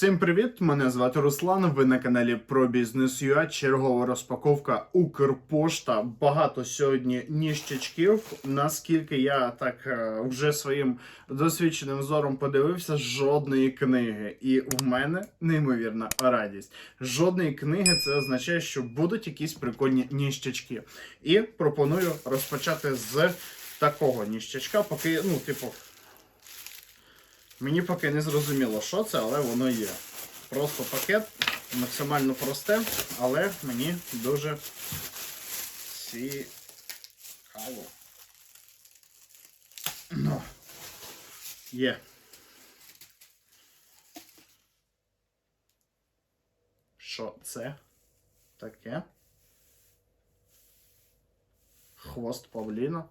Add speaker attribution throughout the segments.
Speaker 1: Всім привіт! Мене звати Руслан. Ви на каналі про бізнес ЮА. Чергова розпаковка Укрпошта. Багато сьогодні ніщачків. Наскільки я так е, вже своїм досвідченим зором подивився, жодної книги. І в мене неймовірна радість. Жодної книги це означає, що будуть якісь прикольні ніщачки. І пропоную розпочати з такого ніщачка, поки, ну, типу. Мені поки не зрозуміло, що це, але воно є. Просто пакет, максимально просте, але мені дуже цікаво. Ну, є. Що це таке? Хвост павліна.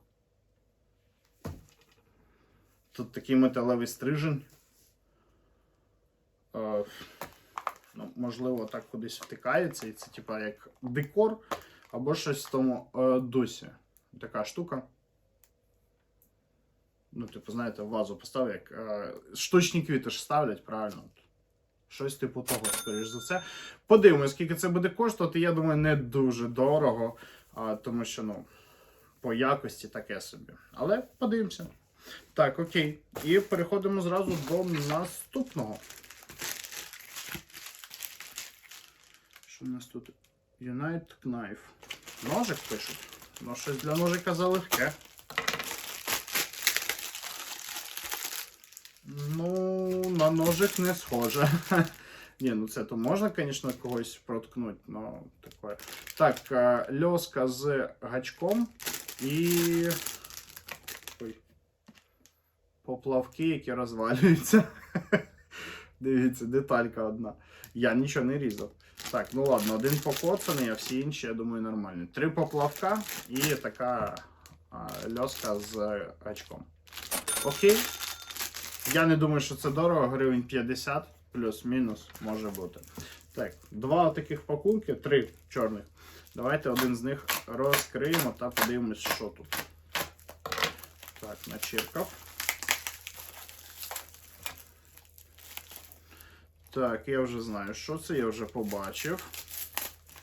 Speaker 1: Тут такий металевий стрижень. Е, ну, можливо, так кудись втикається, і це типа як декор або щось в тому е, дусі. Така штука. Ну, типу, знаєте, вазу поставив, як е, штучні квіти ж ставлять, правильно. Щось типу того, скоріш за все. Подивимось, скільки це буде коштувати. Я думаю, не дуже дорого, а, тому що, ну, по якості таке собі. Але подивимося. Так, окей. І переходимо зразу до наступного. Що у нас тут? Unite Knife. Ножик пишуть. Ну, щось для ножика залегке. Ну, на ножик не схоже. Ні, ну це то можна, звісно, когось проткнути, но таке. Так, е, льоска з гачком і. Поплавки, які розвалюються. Дивіться, деталька одна. Я нічого не різав. Так, ну ладно, один покоцаний, а всі інші, я думаю, нормальні. Три поплавка і така льоска з гачком. Окей. Я не думаю, що це дорого, гривень 50 плюс-мінус може бути. Так, два таких пакунки, три чорних. Давайте один з них розкриємо та подивимось, що тут. Так, начіркав. Так, я вже знаю, що це, я вже побачив.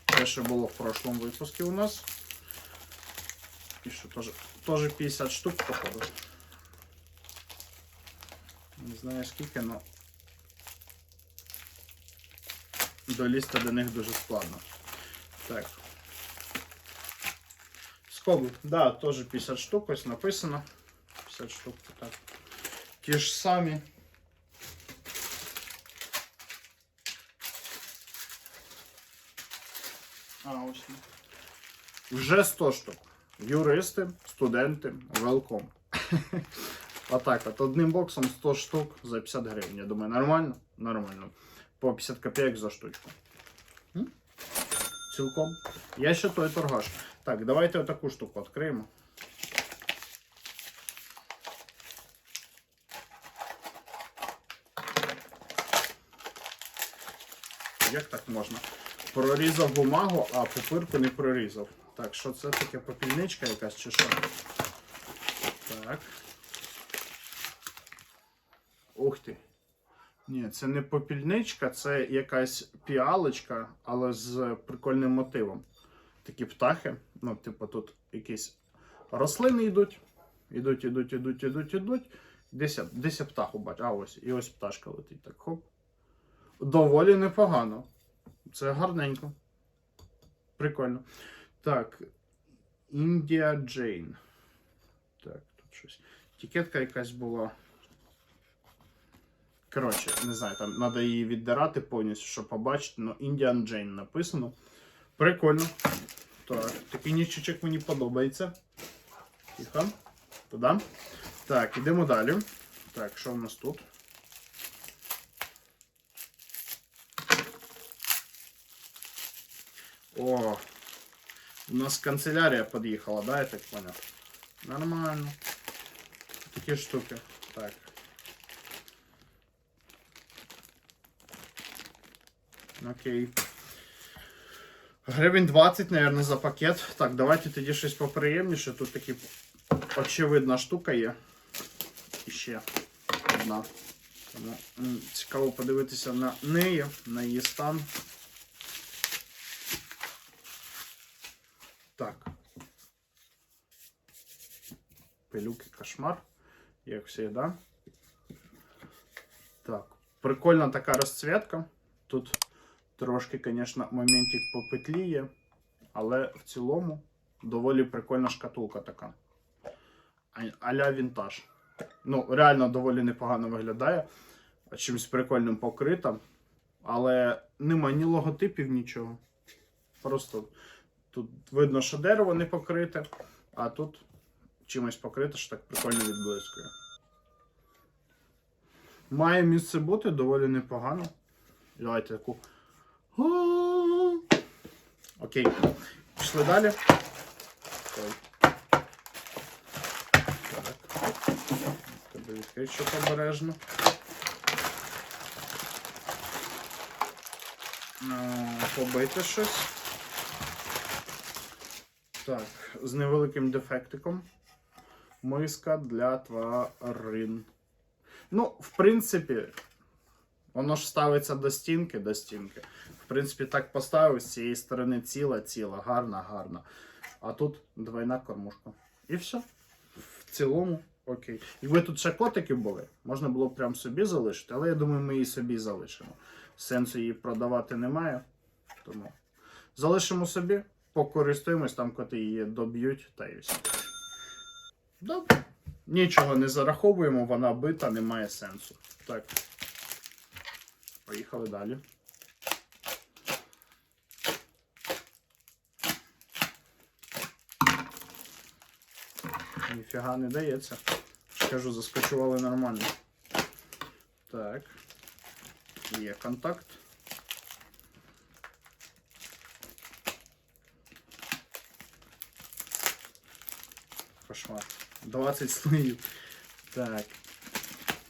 Speaker 1: Те, що було в прошлому випуску у нас. І що теж, теж 50 штук, походу. Не знаю скільки, але долізти до них дуже складно. Так. Скоби, да, теж 50 штук, ось написано. 50 штук, так. Ті ж самі. А, ось. Вже 100 штук. Юристи, студенти, велком. Отак, от одним боксом 100 штук за 50 гривень. Я думаю, нормально? Нормально. По 50 копійок за штучку. М? Цілком. Я ще той торгаш. Так, давайте отаку штуку відкриємо. Як так можна? Прорізав бумагу, а пупирку не прорізав. Так, що це таке попільничка якась чи що? Так. Ух ти. Ні, це не попільничка, це якась піалочка, але з прикольним мотивом. Такі птахи. Ну, типу, тут якісь рослини йдуть. Ідуть, ідуть, ідуть, ідуть, ідуть. Десь, десь я птаху бачу. А ось, і ось пташка летить. Так, хоп. Доволі непогано. Це гарненько. Прикольно. Так. Індія Джейн. Так, тут щось. Тікетка якась була. Коротше, не знаю, там треба її віддирати повністю, щоб побачити. Ну, Indian Jane написано. Прикольно. Так, такий нічочок мені подобається. Тихо. Туди. Так, ідемо далі. Так, що в нас тут? О, у нас канцелярия подъехала, да, я так понял? Нормально. Такие штуки. Так. Окей. Гривень 20, наверное, за пакет. Так, давайте тоді щось поприємніше. Тут такі очевидна штука є. І ще одна. Цікаво подивитися на неї, на її стан. Так. Пилюки кошмар, як завжди. Так. Прикольна така розцвітка. Тут трошки, звісно, моментик по петлі є, але в цілому доволі прикольна шкатулка така. А-ля вінтаж. Ну, реально доволі непогано виглядає. Чимось прикольним покрита. Але нема ні логотипів, нічого. Просто тут видно, що дерево не покрите, а тут чимось покрите, що так прикольно відблискує. Має місце бути доволі непогано. Давайте таку. Окей. Пішли далі. Тебе відкрити, щоб обережно. Побити щось. Так, з невеликим дефектиком. Миска для тварин. Ну, в принципі, воно ж ставиться до стінки, до стінки. В принципі, так поставив з цієї сторони ціла, ціла, гарна, гарна. А тут двойна кормушка. І все. В цілому, окей. Якби тут ще котики були, можна було б прям собі залишити, але я думаю, ми її собі залишимо. Сенсу її продавати немає. Тому залишимо собі, покористуємось, там коти її доб'ють та і все. Добре. Нічого не зараховуємо, вона бита, немає сенсу. Так. Поїхали далі. Ніфіга не дається. Кажу, заскочували нормально. Так. Є контакт. Кошмар. 20 слоїв. Так.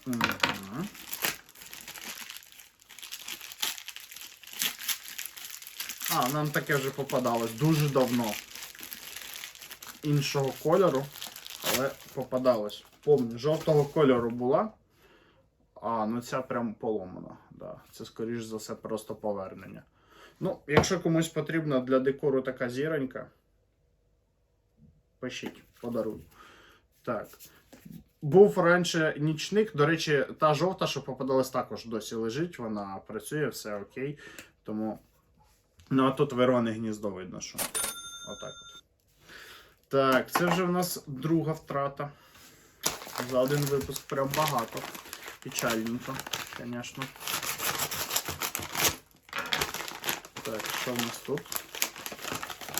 Speaker 1: Угу. А, нам таке вже попадалось дуже давно. Іншого кольору, але попадалось. Помню, жовтого кольору була. А, ну ця прям поломана. Да. Це, скоріш за все, просто повернення. Ну, якщо комусь потрібна для декору така зіронька, пишіть, подаруй. Так. Був раніше нічник. До речі, та жовта, що попадалась, також досі лежить, вона працює, все окей. Тому. Ну, а тут Верони гніздо видно, що. Отак от. Так, це вже в нас друга втрата. За один випуск прям багато. Печальненько, звісно. Так, що в нас тут?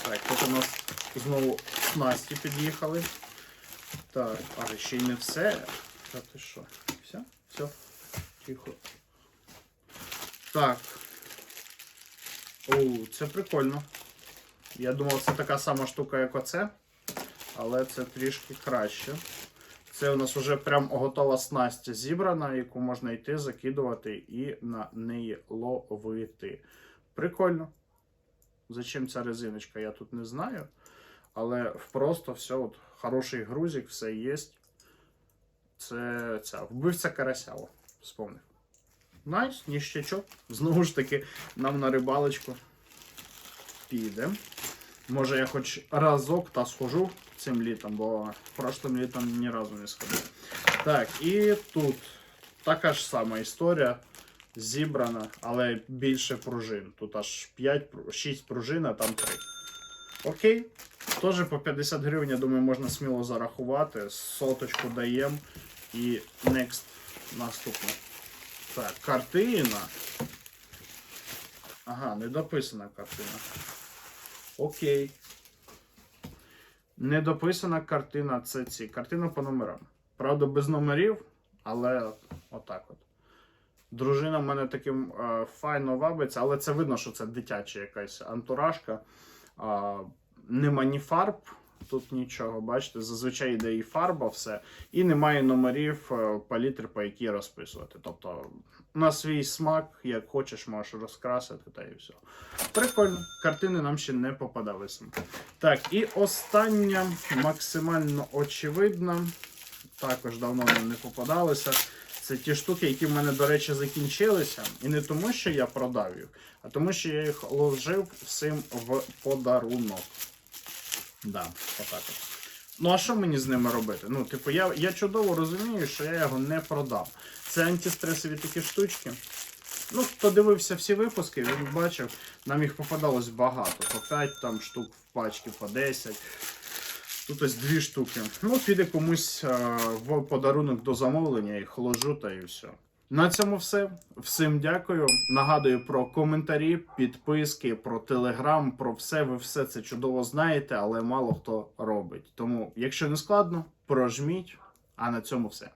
Speaker 1: Так, тут у нас знову снасті під'їхали. Так, а ще й не все. Та ти що? Все? Все. Тихо. Так. Оу, це прикольно. Я думав, це така сама штука, як оце. Але це трішки краще. Це у нас вже прям готова снасть зібрана, яку можна йти, закидувати і на неї ловити. Прикольно. Зачем ця резиночка, я тут не знаю. Але просто все, от, хороший грузик, все є. Це ця вбивця карася, о, вспомнив. Найс, ніщачок. Знову ж таки, нам на рибалочку піде. Може я хоч разок та схожу цим літом, бо прошлим літом ні разу не сходив. Так, і тут така ж сама історія. Зібрана, але більше пружин. Тут аж 5, 6 пружин, а там 3. Окей. Теж по 50 гривень, я думаю, можна сміло зарахувати. Соточку даємо. І next наступне. Так, картина. Ага, недописана картина. Окей. Недописана картина це ці. Картина по номерам. Правда, без номерів, але отак от. Дружина в мене таким е, файно вабиться, але це видно, що це дитяча якась антуражка. Е, нема ні фарб, тут нічого, бачите, зазвичай йде і фарба, все. І немає номерів е, палітри, по якій розписувати. Тобто на свій смак, як хочеш, можеш розкрасити та і все. Прикольно, картини нам ще не попадалися. Так, і остання максимально очевидна. Також давно нам не попадалися. Це ті штуки, які в мене, до речі, закінчилися. І не тому, що я продав їх, а тому, що я їх ложив всім в подарунок. Да, отак от. Ну, а що мені з ними робити? Ну, типу, я, я чудово розумію, що я його не продав. Це антистресові такі штучки. Ну, хто дивився всі випуски, він бачив, нам їх попадалось багато. По 5 там штук в пачки, по 10. Тут ось дві штуки. Ну, піде комусь е, в подарунок до замовлення, їх ложу та і все. На цьому все. Всім дякую. Нагадую про коментарі, підписки, про телеграм, про все. Ви все це чудово знаєте, але мало хто робить. Тому, якщо не складно, прожміть. А на цьому все.